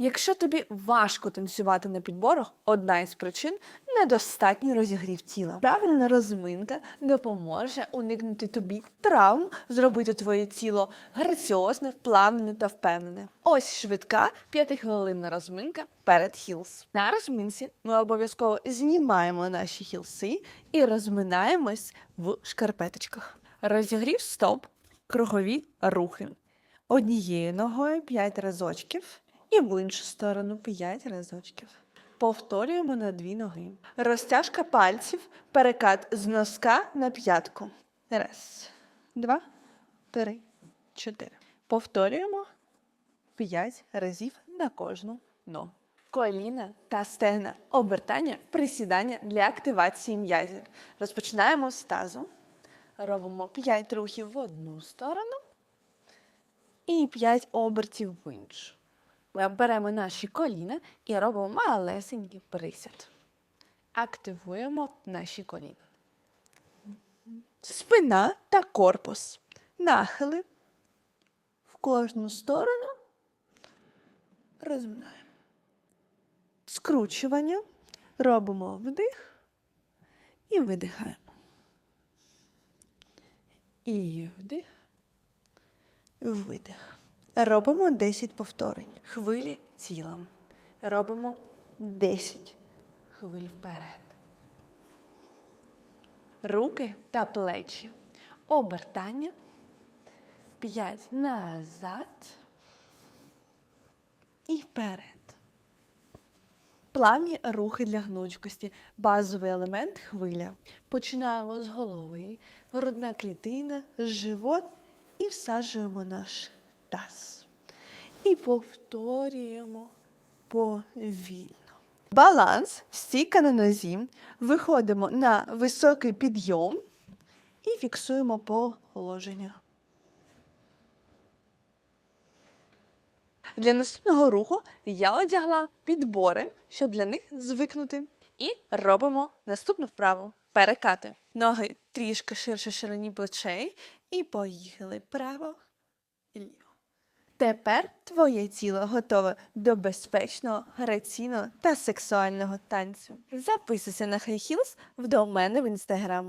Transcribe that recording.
Якщо тобі важко танцювати на підборах, одна із причин недостатній розігрів тіла. Правильна розминка допоможе уникнути тобі травм, зробити твоє тіло граціозне, вплавлене та впевнене. Ось швидка п'ятихвилинна розминка перед хілс. На розминці ми обов'язково знімаємо наші хілси і розминаємось в шкарпеточках. Розігрів стоп, кругові рухи. Однією ногою 5 разочків і в іншу сторону 5 разочків. Повторюємо на дві ноги. Розтяжка пальців, перекат з носка на п'ятку. Раз, два, три, чотири. Повторюємо 5 разів на кожну ногу. Коліна та стегна. Обертання, присідання для активації м'язів. Розпочинаємо з тазу. Робимо 5 рухів в одну сторону і 5 обертів в іншу. Беремо наші коліна і робимо малесенький присід. Активуємо наші коліна. Спина та корпус. Нахили в кожну сторону. Розминаємо. Скручування. Робимо вдих і видихаємо. І вдих. Видих. Робимо 10 повторень. Хвилі тілом. Робимо 10 хвиль вперед. Руки та плечі. Обертання. 5 назад. І вперед. Плавні рухи для гнучкості. Базовий елемент хвиля. Починаємо з голови, грудна клітина, живот і всаджуємо наш таз. І повторюємо повільно. Баланс, стійка на нозі. Виходимо на високий підйом і фіксуємо положення. Для наступного руху я одягла підбори, щоб для них звикнути. І робимо наступну вправу. Перекати. Ноги трішки ширше ширині плечей. І поїхали право ліво. Тепер твоє тіло готове до безпечного, граційного та сексуального танцю. Записуйся на High Heels в до мене в інстаграм.